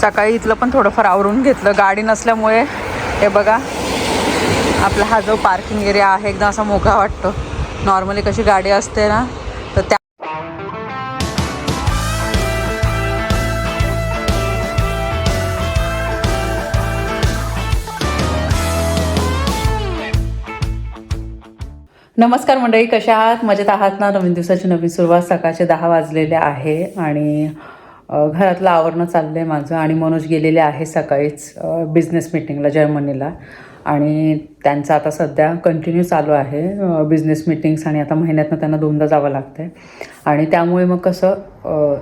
सकाळी इथलं पण थोडंफार आवरून घेतलं. गाडी नसल्यामुळे हे बघा आपला हा जो पार्किंग एरिया आहे एकदम असा मोकळा वाटतो. नॉर्मली कशी गाडी असते ना तर त्या नमस्कार मंडळी कशा आहात? मजेत आहात ना? नवीन दिवसाची नवीन सुरुवात सकाळचे दहा वाजलेले आहे आणि घरातलं आवरणं चाललं आहे माझं आणि मनोज गेलेले आहे सकाळीच बिझनेस मिटिंगला जर्मनीला. आणि त्यांचं आता सध्या कंटिन्यू चालू आहे बिझनेस मिटिंग्स आणि आता महिन्यातनं त्यांना दोनदा जावं लागतं आहे आणि त्यामुळे मग कसं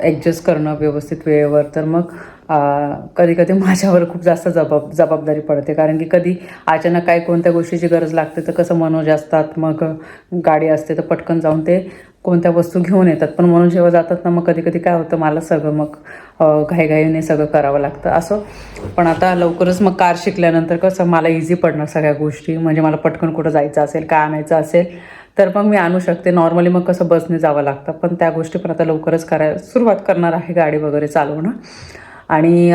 ॲडजस्ट करणं व्यवस्थित वेळेवर तर मग कधी कधी माझ्यावर खूप जास्त जबाब जबाबदारी पडते. कारण की कधी अचानक काय कोणत्या गोष्टीची गरज लागते तर कसं मनोज असतात मग गाडी असते तर पटकन जाऊन ते कोणत्या वस्तू घेऊन येतात. पण म्हणून जेव्हा जातात ना मग कधी कधी काय होतं मला सगळं मग घाईघाईने सगळं करावं लागतं. असं. पण आता लवकरच मग कार शिकल्यानंतर कसं मला इझी पडणार सगळ्या गोष्टी. म्हणजे मला पटकन कुठं जायचं असेल काय आणायचं असेल तर मग मी आणू शकते. नॉर्मली मग कसं बसने जावं लागतं. पण त्या गोष्टी पण आता लवकरच करायला सुरुवात करणार आहे गाडी वगैरे चालवणं. आणि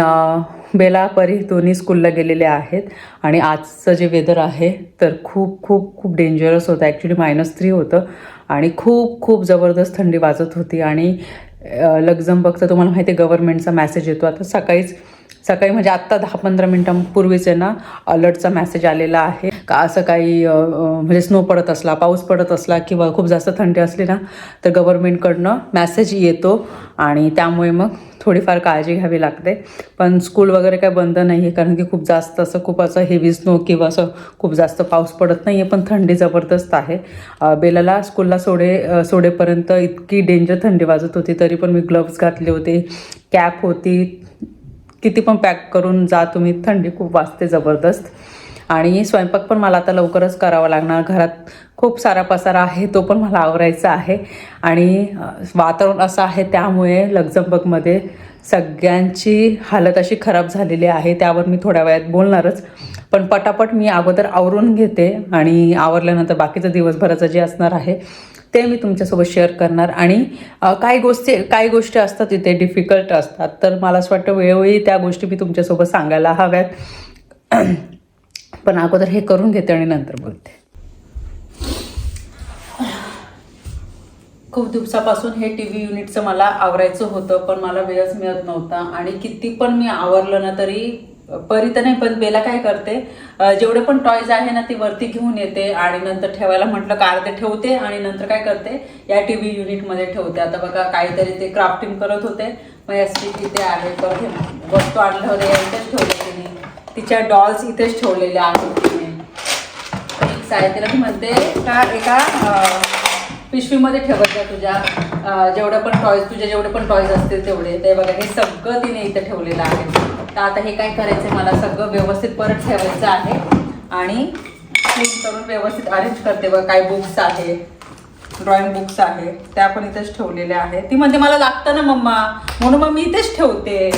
बेला परी दोन्ही स्कूलला गेलेले आहेत. आणि आजचं जे वेदर आहे तर खूप खूप खूप डेंजरस होतं. ॲक्च्युली मायनस थ्री होतं. आणि खूप खूप जबरदस्त थंडी वाजत होती आणि लक्झमबर्गचा तुम्हाला माहिती आहे गव्हर्नमेंटचा मॅसेज येतो. आता सकाळीच सकाळी म्हणजे आत्ता दहा पंधरा मिनटांपूर्वीच आहे ना अलर्टचा मॅसेज आलेला आहे. का असं काही म्हणजे स्नो पडत असला पाऊस पडत असला किंवा खूप जास्त थंडी असली ना तर गव्हर्नमेंटकडनं मॅसेज येतो आणि त्यामुळे मग थोडीफार काळजी घ्यावी लागते. पण स्कूल वगैरे काय बंद नाही आहे कारण की खूप जास्त असं खूप असं हेवी स्नो किंवा असं खूप जास्त पाऊस पडत नाही आहे पण थंडी जबरदस्त आहे. बेलाला स्कूलला सोडे सोडेपर्यंत इतकी डेंजर थंडी वाजत होती तरी पण मी ग्लव्स घातले होते कॅप होती किती पण पॅक करून जा तुम्ही थंडी खूप वाजते जबरदस्त. आणि स्वयंपाक पण मला आता लवकरच करावा लागणार. घरात खूप सारा पसारा आहे तो पण मला आवरायचा आहे. आणि वातावरण असं आहे त्यामुळे लक्झमबर्गमध्ये सगळ्यांची हालत अशी खराब झालेली आहे त्यावर मी थोड्या वेळात बोलणारच. पण पटापट मी अगोदर आवरून घेते आणि आवरल्यानंतर बाकीचं दिवसभराचं जे असणार आहे ते मी तुमच्यासोबत शेअर करणार. आणि काही गोष्टी काही गोष्टी असतात तिथे डिफिकल्ट असतात तर मला असं वाटतं वेळोवेळी त्या गोष्टी मी तुमच्यासोबत सांगायला हव्यात. पण अगोदर हे करून घेते आणि नंतर बोलते. खूप दिवसापासून हे टी व्ही युनिटचं मला आवरायचं होतं पण मला वेळच मिळत नव्हता. आणि किती पण मी आवरलं ना तरी परी तर नाही पण बेला काय करते जेवढे पण टॉयज आहे ना ती वरती घेऊन येते आणि नंतर ठेवायला म्हटलं का अर्धे ठेवते आणि नंतर काय करते? या टी व्ही युनिटमध्ये ठेवते. आता बघा काहीतरी ते क्राफ्टिंग करत होते. मग या स्टिक इथे आहे परत हे वस्तू आणलं होते ठेवले. तिच्या डॉल्स इथेच ठेवलेल्या आहेत तिने. एक आहे तिला ती म्हणते का एका पिशवीमध्ये ठेवत जा तुझ्या जेवढं पण टॉयज तुझे जेवढे पण टॉयज असतील तेवढे. ते बघा हे सगळं तिने इथं ठेवलेलं आहे. तर आता हे काय करायचं आहे मला? सगळं व्यवस्थित परत ठेवायचं आहे. आणि क्लीन करून व्यवस्थित अरेंज करते बघा काय बुक्स आहे ड्रॉइंग बुक्स आहेत त्या पण इथेच ठेवलेल्या आहेत. ती म्हणते मला लागतं ना मम्मा म्हणून मग मी इथेच ठेवते.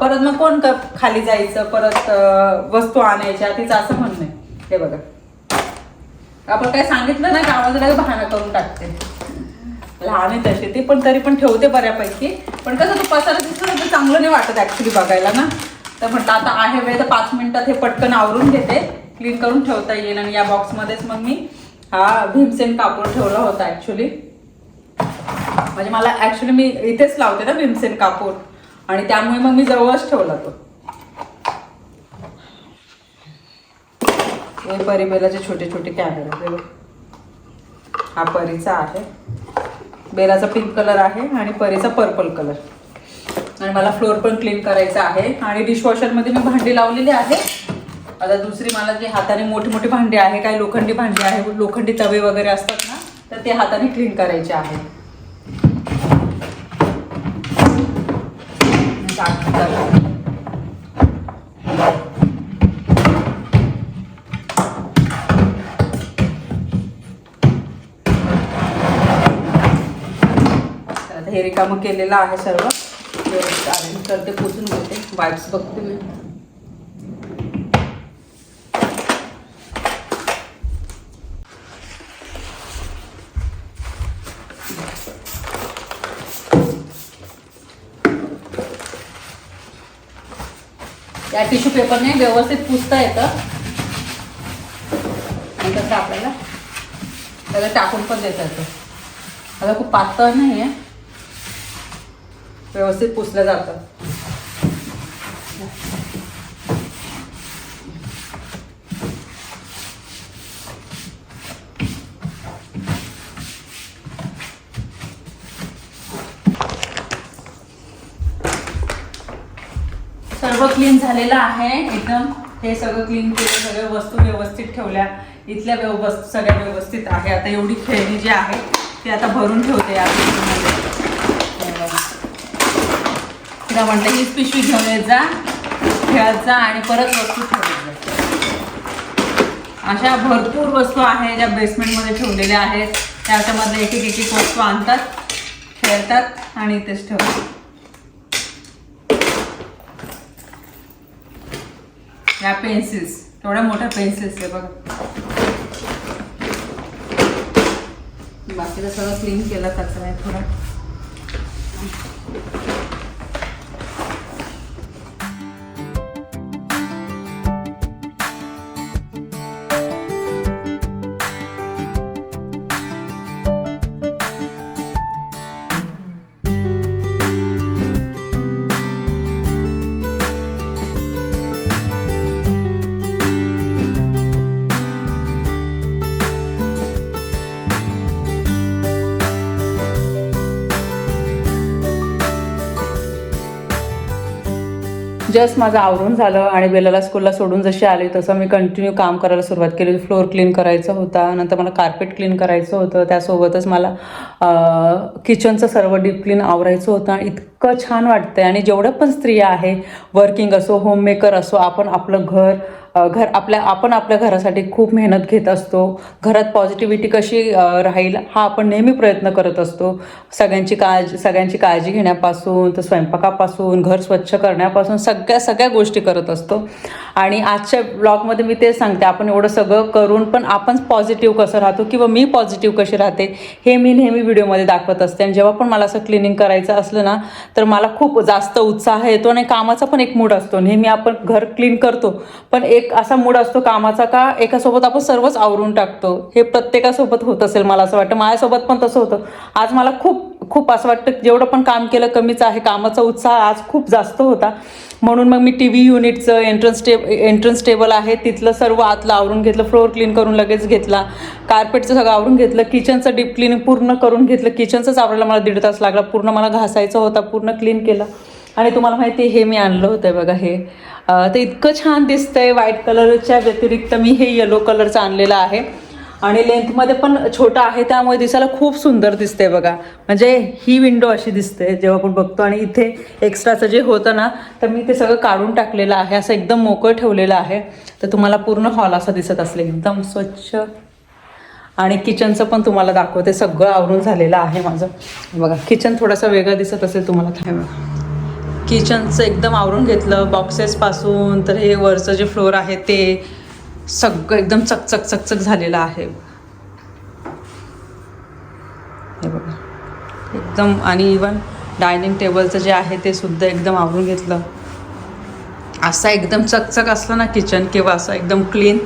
परत मग कोण कर खाली जायचं परत वस्तू आणायच्या तिचं असं म्हणणं आहे. हे बघा. आपण काय सांगितलं ना गावाला बहाणा करून टाकते. लहान आहे तशी ती पण तरी पण ठेवते बऱ्यापैकी. पण कसं तो पसारा दिसतो ना तर चांगलं नाही वाटत ॲक्च्युली बघायला ना. तर म्हटलं आता आहे वेळ तर पाच मिनिटात हे पटकन आवरून घेते. क्लीन करून ठेवता येईल आणि या बॉक्समध्येच मग मी हा भीमसेन कापूर ठेवला होता ऍक्च्युली म्हणजे मला ऍक्च्युली मी इथेच लावते ना भीमसेन कापूर आणि त्यामुळे मग मी जवळच ठेवला तो. हे परिबेलाचे छोटे छोटे कॅमेरा हा परीचा आहे. बेलाचा पिंक कलर आहे आणि परीचा पर्पल कलर आणि मला फ्लोअर पण क्लीन करायचा आहे. आणि डिशवॉशरमध्ये मी भांडी लावलेली आहे. आता दुसरी मला जी हाताने मोठे मोठे भांडी आहे काही लोखंडी भांडी आहे लोखंडी तवे वगैरे असतात ना तर ते हाताने क्लीन करायचे आहे. हे रिकामं केलेलं आहे सर्व. व्यवस्थित करते पुसून घेते. वाईप्स बघते मी. या टिश्यू पेपरने व्यवस्थित पुसता येतं. आणि तसं आपल्याला त्याला टाकून पण देता येतं. आता खूप पातळ नाही आहे व्यवस्थित पुसलं जातं सर्व क्लीन झालेलं आहे एकदम. हे सगळं क्लीन केलं सगळ्या वस्तू व्यवस्थित ठेवल्या. इथल्या व्यव वस्तू सगळ्या व्यवस्थित आहे. आता एवढी खेळणी जी आहे ती आता भरून ठेवते या तिला म्हटलं हीच पिशवी घेऊन येत जा खेळत जा आणि परत वस्तू ठेवत जा. अशा भरपूर वस्तू आहे ज्या बेसमेंटमध्ये ठेवलेल्या आहेत. त्याच्यामधल्या एक एक एक एक वस्तू आणतात खेळतात आणि इथेच ठेवतात. या पेन्सिल्स थोड्या मोठ्या पेन्सिल्स आहे बघा. बाकीचं सगळं क्लीन केलं कचरा आहे थोडा. जस्ट माझं आवरून झालं आणि बेलाला स्कूलला सोडून जशी आले तसं मी कंटिन्यू काम करायला सुरुवात केली. फ्लोअर क्लीन करायचा होता नंतर मला कार्पेट क्लीन करायचं होतं. त्यासोबतच मला किचनचं सर्व डीप क्लीन आवरायचं होतं. आणि इतकं छान वाटतं आणि जेवढं पण स्त्रिया आहे वर्किंग असो होममेकर असो आपण आपलं घर घर आपल्या आपण आपल्या घरासाठी खूप मेहनत घेत असतो. घरात पॉझिटिव्हिटी कशी राहील हा आपण नेहमी प्रयत्न करत असतो. सगळ्यांची काळजी सगळ्यांची काळजी घेण्यापासून तर स्वयंपाकापासून घर स्वच्छ करण्यापासून सगळ्या सगळ्या गोष्टी करत असतो. आणि आजच्या ब्लॉगमध्ये मी तेच सांगते आपण एवढं सगळं करून पण आपण पॉझिटिव्ह कसं राहतो किंवा मी पॉझिटिव्ह कशी राहते हे मी नेहमी व्हिडिओमध्ये दाखवत असते. आणि जेव्हा पण मला असं क्लिनिंग करायचं असलं ना तर मला खूप जास्त उत्साह येतो आणि कामाचा पण एक मूड असतो. नेहमी आपण घर क्लीन करतो पण एक असा मूड असतो कामाचा का एकासोबत आपण सर्वच आवरून टाकतो. हे प्रत्येकासोबत होत असेल मला असं वाटतं. माझ्यासोबत पण तसं होतं. आज मला खूप खूप असं वाटतं जेवढं पण काम केलं कमीच आहे. कामाचा उत्साह आज खूप जास्त होता. म्हणून मग मी टी व्ही युनिटचं एंट्रन्स टे एंट्रन्स टेबल आहे. तिथलं सर्व आतलं आवरून घेतलं फ्लोअर क्लीन करून लगेच घेतला. कार्पेटचं सगळं आवरून घेतलं. किचनचं डीप क्लीन पूर्ण करून घेतलं. किचनचंच आवरायला मला दीड तास लागला. पूर्ण मला घासायचं होता. पूर्ण क्लीन केलं. आणि तुम्हाला माहिती आहे हे मी आणलं होतं बघा हे. तर ते इतकं छान दिसतंय व्हाईट कलरच्या व्यतिरिक्त मी हे येलो कलरचं आणलेलं आहे. आणि लेंथमध्ये पण छोटा आहे त्यामुळे दिसायला खूप सुंदर दिसते बघा. म्हणजे ही विंडो अशी दिसते जेव्हा आपण बघतो. आणि इथे एक्स्ट्राचं जे होतं ना तर मी ते सगळं काढून टाकलेलं आहे. असं एकदम मोकळं ठेवलेलं आहे. तर तुम्हाला पूर्ण हॉल असा दिसत असले एकदम स्वच्छ. आणि किचनचं पण तुम्हाला दाखवते. सगळं आवरून झालेलं आहे माझं. बघा किचन थोडंसं वेगळं दिसत असेल तुम्हाला. थांबा किचनचं एकदम आवरून घेतलं बॉक्सेसपासून तर हे वरचं जे फ्लोअर आहे ते सगळं एकदम चकचक चकचक झालेलं आहे. हे बघा. एकदम आणि इवन डायनिंग टेबलचं जे आहे ते सुद्धा एकदम आवरून घेतलं. असा एकदम चकचक असलं ना किचन किंवा असं एकदम क्लीन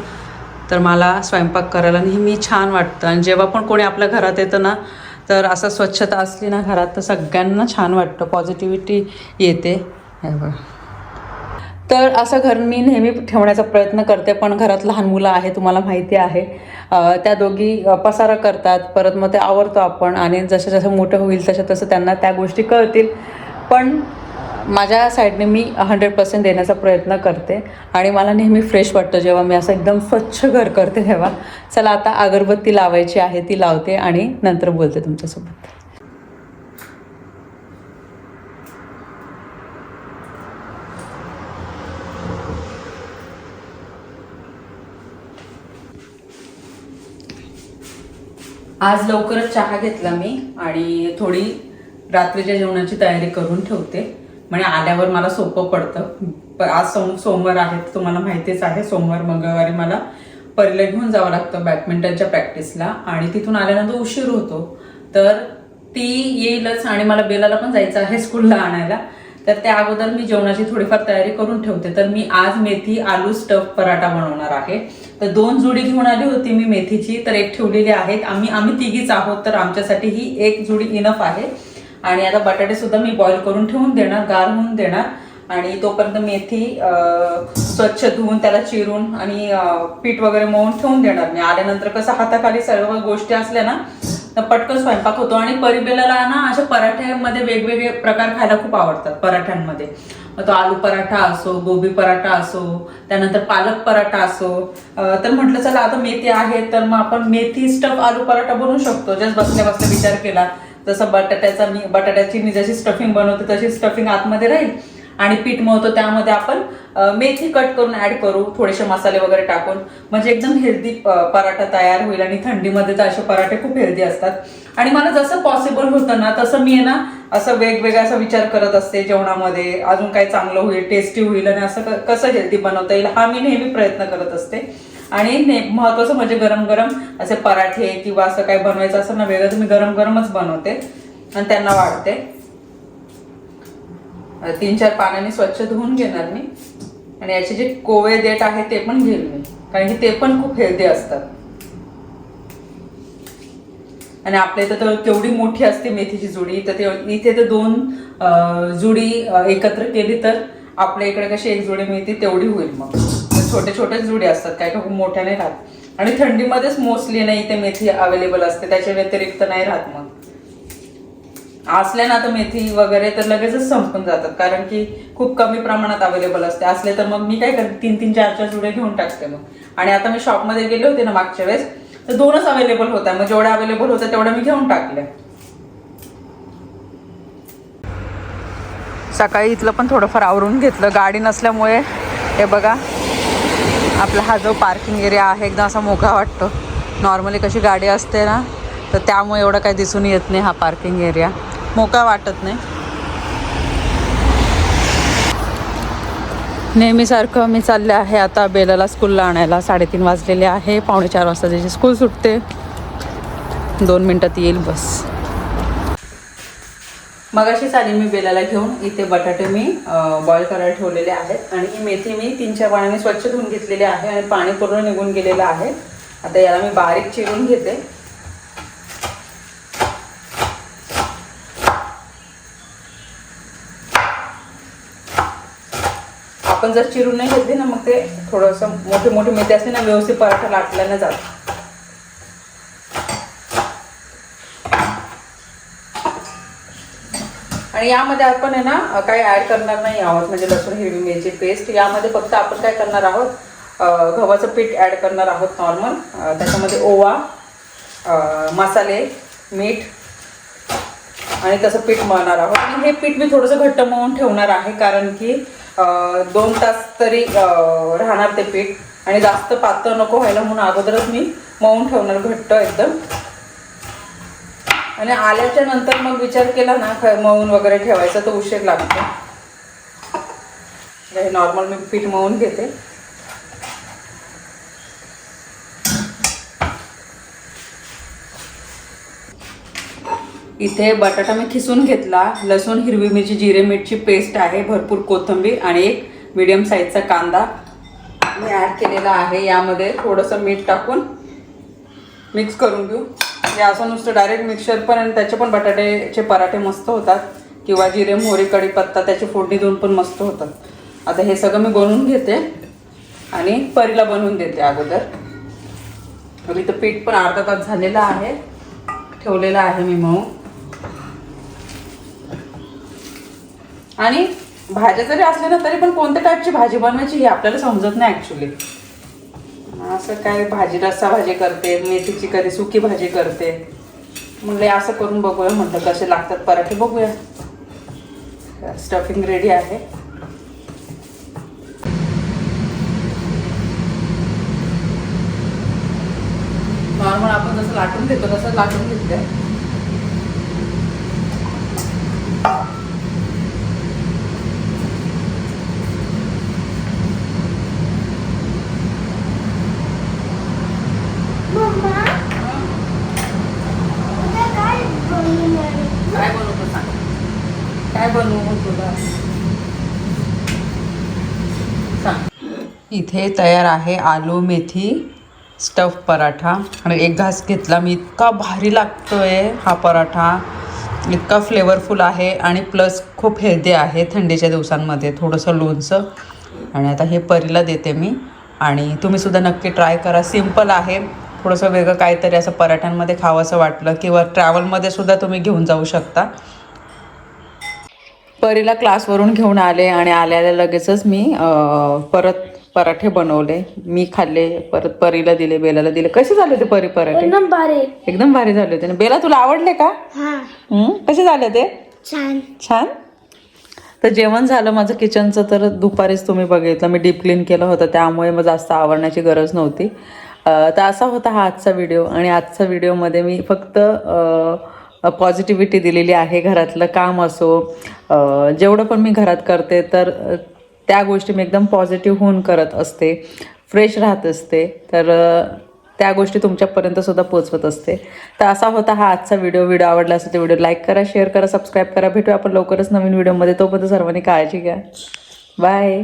तर मला स्वयंपाक करायला नेहमी छान वाटतं. आणि जेव्हा पण कोणी आपल्या घरात येतं ना तर असं स्वच्छता असली ना घरात तर सगळ्यांना छान वाटतं. पॉझिटिव्हिटी येते. तर असं घर मी नेहमी ठेवण्याचा प्रयत्न करते पण घरात लहान मुलं आहे तुम्हाला माहिती आहे. त्या दोघी पसारा करतात परत मग ते आवरतो आपण. आणि जसं जसं मोठं होईल तसं तसं त्यांना त्या गोष्टी कळतील. पण माझ्या साईडने मी हंड्रेड पर्सेंट देण्याचा प्रयत्न करते आणि मला नेहमी फ्रेश वाटतं जेव्हा मी असं एकदम स्वच्छ घर करते तेव्हा. चला आता अगरबत्ती लावायची आहे ती लावते आणि नंतर बोलते तुमच्यासोबत. आज लवकरच चहा घेतला मी आणि थोडी रात्रीच्या जेवणाची तयारी करून ठेवते म्हणजे आल्यावर मला सोपं पडतं. आज सोम सोमवार आहे तुम्हाला माहितीच आहे सोमवार मंगळवारी मला परीला घेऊन जावं लागतं बॅडमिंटनच्या प्रॅक्टिसला. आणि तिथून आल्यानंतर उशीर होतो. तर ती येईलच आणि मला बेलाला पण जायचं आहे स्कूलला आणायला. तर त्या अगोदर मी जेवणाची थोडीफार तयारी करून ठेवते. तर मी आज मेथी आलू स्टफ पराठा बनवणार आहे. तर दोन जुडी घेऊन आली होती मी मेथीची तर एक ठेवलेली आहेत. आम्ही आम्ही तिघीच आहोत तर आमच्यासाठी ही एक जुडी इनफ आहे. आणि आता बटाटे सुद्धा मी बॉईल करून ठेवून देणार गार होऊन देणार. आणि तोपर्यंत मेथी स्वच्छ धुवून त्याला चिरून आणि पीठ वगैरे मळून ठेवून देणार मी. आल्यानंतर कसं हाताखाली सर्व गोष्टी असल्या ना तर पटकन स्वयंपाक होतो. आणि परिबेलाला ना अशा पराठ्यामध्ये वेगवेगळे प्रकार खायला खूप आवडतात पराठ्यांमध्ये. मग तो आलू पराठा असो गोबी पराठा असो त्यानंतर पालक पराठा असो. तर म्हटलं चला आता मेथी आहे तर मग आपण मेथी स्टफ आलू पराठा बनवू शकतो. जस्ट बसल्या बसल्या विचार केला. जसं बटाट्याचा मी बटाट्याची मी जशी स्टफिंग बनवते तशी स्टफिंग आतमध्ये राहील आणि पीठ मळतो त्यामध्ये आपण मेथी कट करून ऍड करू थोडेसे मसाले वगैरे टाकून. म्हणजे एकदम हेल्दी पराठा तयार होईल आणि थंडीमध्ये तर असे पराठे खूप हेल्दी असतात. आणि मला जसं पॉसिबल होतं ना तसं मी आहे ना असं वेगवेगळा असा विचार करत असते जेवणामध्ये. अजून काय चांगलं होईल टेस्टी होईल आणि असं कसं हेल्दी बनवता येईल हा मी नेहमी प्रयत्न करत असते. आणि महत्वाचं म्हणजे गरम गरम असे पराठे किंवा असं काही बनवायचं असं ना वेगळं तुम्ही मी गरम गरमच बनवते. आणि त्यांना वाढते. तीन चार पाण्याने स्वच्छ धुवून घेणार मी. आणि याचे जे कोवे देठ आहे ते पण घेईल मी. कारण की ते पण खूप हेल्दी असतात. आणि आपल्या इथं तर केवढी मोठी असते मेथीची जुडी. तर ते इथे तर दोन जुडी एकत्र केली तर आपल्या इकडे कशी एक जुडी मिळते तेवढी होईल मग. छोटे छोटे जुडे असतात काय का खूप मोठ्या नाही राहत. आणि थंडीमध्येच मोस्टली नाही इथे मेथी अवेलेबल असते त्याच्या व्यतिरिक्त नाही राहत मग. असल्या ना तर मेथी वगैरे तर लगेचच संपून जातात कारण की खूप कमी प्रमाणात अवेलेबल असते. असले तर मग मी काय करते तीन तीन चार चार जुडे घेऊन टाकते मग. आणि आता मी शॉपमध्ये गेले होते ना मागच्या वेळेस तर दोनच अवेलेबल होत्या. मग जेवढ्या अवेलेबल होत्या तेवढ्या मी घेऊन टाकल्या. सकाळी इथलं पण थोडंफार आवरून घेतलं. गाडी नसल्यामुळे हे बघा. आपला हा जो पार्किंग एरिया आहे एकदम असा मोकळा वाटतो. नॉर्मली कशी गाडी असते ना तर त्यामुळे एवढं काही दिसून येत नाही हा पार्किंग एरिया मोकळा वाटत नाही. नेहमीसारखं मी चालले आहे आता बेलाला स्कूलला आणायला. साडेतीन वाजलेले आहे पावणे चार वाजता त्याची स्कूल सुटते. दोन मिनटात येईल बस. मगाशीच आली मी बेलाला घेऊन इथे बटाटे मी बॉईल करायला ठेवलेले आहेत. आणि ही मेथी मी तीन चार पाण्याने स्वच्छ धुवून घेतलेली आहे आणि पाणी पूर्ण निघून गेलेलं आहे. आता याला मी बारीक चिरून घेते. आपण जर चिरून नाही घेतली ना मग ते थोडंसं मोठे मोठे मेथी असते ना व्यवस्थित पराठा लाटल्यानं जातं. आणि यामध्ये आपण आहे ना काही ॲड करणार नाही आहोत. म्हणजे लसूण हिरवी मिरची पेस्ट यामध्ये फक्त आपण काय करणार आहोत गव्हाचं पीठ ॲड करणार आहोत नॉर्मल त्याच्यामध्ये ओवा मसाले मीठ आणि तसं पीठ मळणार आहोत. आणि हे पीठ मी थोडंसं घट्ट मळून ठेवणार आहे कारण की दोन तास तरी राहणार ते पीठ. आणि जास्त पातळ नको व्हायला म्हणून अगोदरच मी मळून ठेवणार घट्ट एकदम. आणि आल्याच्यानंतर मग विचार केला ना ख- मळून वगैरे ठेवायचा तर उशीर लागतो. हे नॉर्मल मी पीठ मळून घेते. इथे बटाटा मी खिसून घेतला. लसूण हिरवी मिरची जिरे मिरची पेस्ट आहे भरपूर कोथिंबीर आणि एक मीडियम साईजचा कांदा मी ॲड केलेला आहे. यामध्ये थोडंसं मीठ टाकून मिक्स करून घेऊ. हे असं नुसतं डायरेक्ट मिक्सर पण आणि त्याचे पण बटाट्याचे पराठे मस्त होतात. किंवा जिरे मोहरी कढीपत्ता त्याची फोडणी देऊन पण मस्त होतात. आता हे सगळं मी बनवून घेते. आणि परीला बनवून देते अगोदर. मी इथं पीठ पण अर्धा तास झालेलं आहे. ठेवलेलं आहे मी मऊ. आणि भाज्या जरी असल्या ना तरी पण कोणत्या टाईपची भाजी बनवायची हे आपल्याला समजत नाही ॲक्च्युली असं काय भाजी रस्सा भाजी करते मेथीची कधी सुकी भाजी करते. म्हणले असं करून बघूया. म्हटलं कसे लागतात पराठे बघूया. स्टफिंग रेडी आहे. नॉर्मल आपण जसं लाटून घेतो तसं लाटून घेतलं मम्मा उद्या काय बनवणार आहे? काय बनवतो सांग काय बनवू तुला इथे तयार आहे आलू मेथी स्टफ पराठा. आणि एक घास घेतला. मी इतका भारी लागतो आहे हा पराठा. इतका फ्लेवरफुल आहे आणि प्लस खूप हेल्दी आहे थंडीच्या दिवसांमध्ये. थोडंसं लोणचं. आणि आता हे परीला देते मी. आणि तुम्हीसुद्धा नक्की ट्राय करा. सिंपल आहे. थोडंसं वेगळं काहीतरी असं पराठ्यांमध्ये खावंसं वाटलं किंवा ट्रॅव्हलमध्ये सुद्धा तुम्ही घेऊन जाऊ शकता. परीला क्लासवरून घेऊन आले आणि आल्याला लगेचच मी परत पराठे बनवले मी खाल्ले परत परीला दिले बेलाला दिले. कसे झाले ते परी पराठे? एकदम भारी. एकदम भारी झाले होते. ना बेला तुला आवडले का? हा. हं? कसे झाले ते छान. छान? तर जेवण झालं माझं किचनचं तर दुपारीच तुम्ही बघितलं. मी डीप क्लीन केलं होतं त्यामुळे मग जास्त आवडण्याची गरज नव्हती. अं, तर असा होता हा आजचा व्हिडिओ. आणि आजच्या व्हिडिओमध्ये मी फक्त पॉझिटिव्हिटी दिलेली आहे घरातलं काम असो अं, जेवढं पण मी घरात करते तर अं, त्या गोष्टी मी एकदम पॉझिटिव्ह होऊन करत असते. फ्रेश राहत असते. तर त्या गोष्टी तुमच्यापर्यंतसुद्धा पोचवत असते. तर असा होता हा आजचा व्हिडिओ व्हिडिओ आवडला असेल तर व्हिडिओ लाईक करा शेअर करा सबस्क्राईब करा. भेटूया आपण लवकरच नवीन व्हिडिओमध्ये तोपर्यंत सर्वांनी काळजी घ्या. बाय